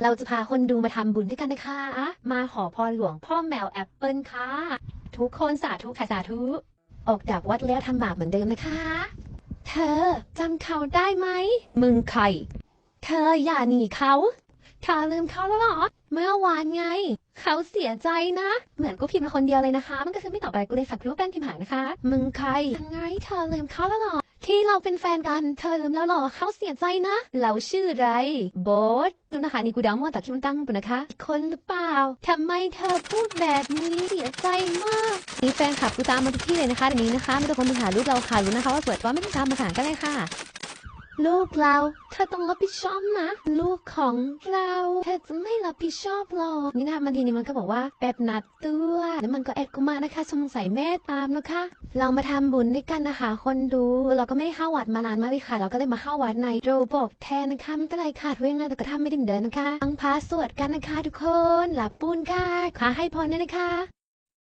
เราจะพาคนดูมาทำบุญด้วยกันนะคะมาขอพรหลวงพ่อแมวแอปเปิลค่ะ ทุกคนสาธุค่ะสาธุ ออกจากวัดแล้วทำบาปเหมือนเดิมนะคะ เธอจำเขาได้ไหม มึงใคร เธออย่าหนีเขาเธอลืมเขาแล้วหรอ เมื่อวานไง เขาเสียใจนะ เหมือนกูพิมพ์มาคนเดียวเลยนะคะ มันก็คือไม่ตอบอะไรกูเลยฝากคิดว่าแป้งพิมพ์หายนะคะ มึงใครยังไงเธอลืมเขาแล้วหรอ ที่เราเป็นแฟนกันเธอลืมแล้วหรอเขาเสียใจนะ เราชื่ออะไรโบสดูนะคะนี่กูเดามั่วแต่คิมันตั้งปุ่นนะคะ คนหรือเปล่าทำไมเธอพูดแบบนี้เสียใจมากนี่แฟนคลับกูตามมาทุกที่เลยนะคะเดี๋ยวนี้นะคะไม่ต้องคนมาหาลูกเราค่ะรู้นะคะว่าสวยว่าไม่ต้องตามมาหากันเลยค่ะ ลูกเรา เธอต้องรับผิดชอบนะ ลูกของเราเธอจะไม่รับผิดชอบหรอกนี่นะคะบางทีนี่มันก็บอกว่าแบบนัดตัวแล้วมันก็แอดกูมานะคะสงสัยแม่ตามนะคะ เรามาทำบุญด้วยกันนะคะ คนดูเราก็ไม่ได้เข้าวัดมานานมากเลยค่ะ เราก็เลยมาเข้าวัดในโรบอกแทนนะคะไม่เป็นไรค่ะทุกอย่างแต่ก็ทำไม่ถึงเดินนะคะฟังพาสวดกันนะคะ ทุกคนหลับปูนค่ะขอให้พรด้วยนะคะ